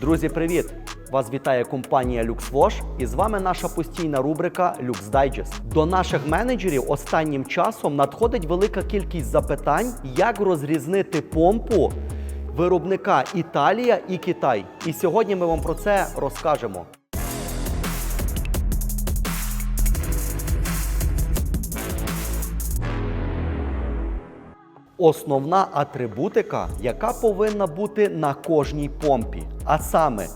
Друзі, привіт! Вас вітає компанія LuxWash і з вами наша постійна рубрика Lux Digest. До наших менеджерів останнім часом надходить велика кількість запитань, як розрізнити помпу виробника Італія і Китай. І сьогодні ми вам про це розкажемо. Основна атрибутика, яка повинна бути на кожній помпі. А саме,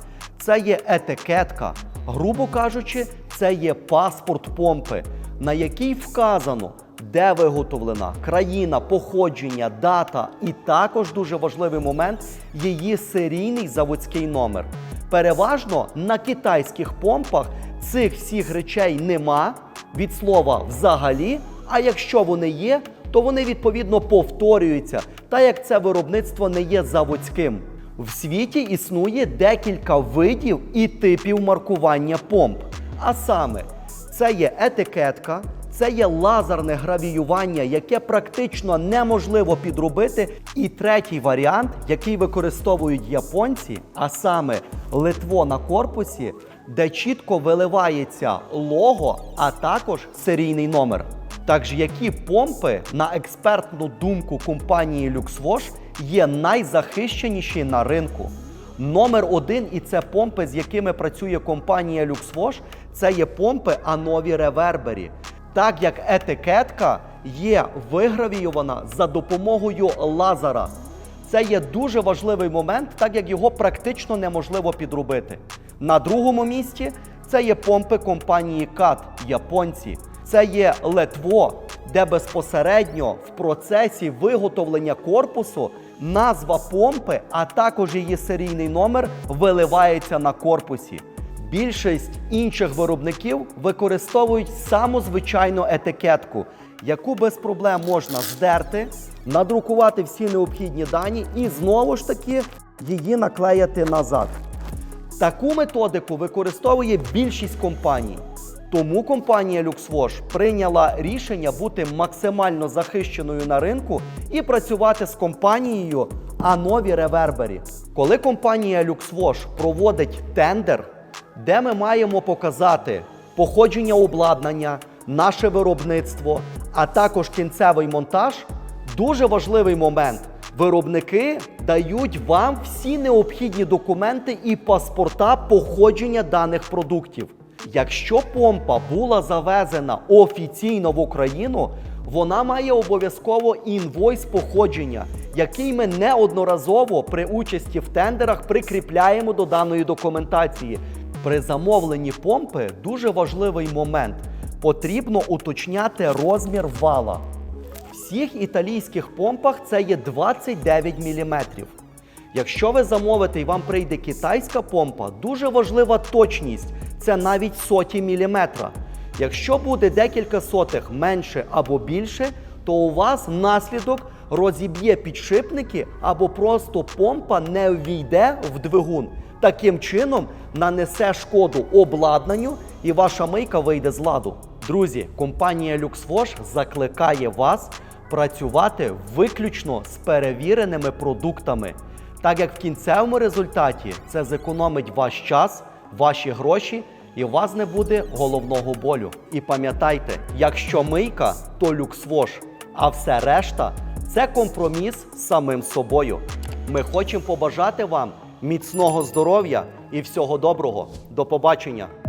це є етикетка. Грубо кажучи, це є паспорт помпи, на якій вказано, де виготовлена країна, походження, дата і також дуже важливий момент її серійний заводський номер. Переважно на китайських помпах цих всіх речей нема від слова взагалі. А якщо вони є, то вони відповідно повторюються, та як це виробництво не є заводським. В світі існує декілька видів і типів маркування помп. А саме, це є етикетка, це є лазерне гравіювання, яке практично неможливо підробити. І третій варіант, який використовують японці, а саме литво на корпусі, де чітко виливається лого, а також серійний номер. Також які помпи, на експертну думку компанії LuxWash, є найзахищеніші на ринку? Номер один, і це помпи, з якими працює компанія LuxWash, це є помпи Anovi Reverberi. Так як етикетка є вигравійована за допомогою лазера. Це є дуже важливий момент, так як його практично неможливо підробити. На другому місці це є помпи компанії CAT, японці. Це є летво, де безпосередньо в процесі виготовлення корпусу назва помпи, а також її серійний номер виливається на корпусі. Більшість інших виробників використовують саму звичайну етикетку, яку без проблем можна здерти, надрукувати всі необхідні дані і знову ж таки її наклеяти назад. Таку методику використовує більшість компаній. Тому компанія LuxWash прийняла рішення бути максимально захищеною на ринку і працювати з компанією Anovi Reverberi. Коли компанія LuxWash проводить тендер, де ми маємо показати походження обладнання, наше виробництво, а також кінцевий монтаж, дуже важливий момент. Виробники дають вам всі необхідні документи і паспорта походження даних продуктів. Якщо помпа була завезена офіційно в Україну, вона має обов'язково інвойс походження, який ми неодноразово при участі в тендерах прикріпляємо до даної документації. При замовленні помпи дуже важливий момент. Потрібно уточняти розмір вала. В всіх італійських помпах це є 29 мм. Якщо ви замовите і вам прийде китайська помпа, дуже важлива точність це навіть соті міліметра. Якщо буде декілька сотих менше або більше, то у вас наслідок розіб'є підшипники або просто помпа не ввійде в двигун. Таким чином нанесе шкоду обладнанню і ваша мийка вийде з ладу. Друзі, компанія LuxWash закликає вас працювати виключно з перевіреними продуктами, так як в кінцевому результаті це зекономить ваш час, ваші гроші і у вас не буде головного болю. І пам'ятайте, якщо мийка, то люксвош, а все решта це компроміс з самим собою. Ми хочемо побажати вам міцного здоров'я і всього доброго. До побачення!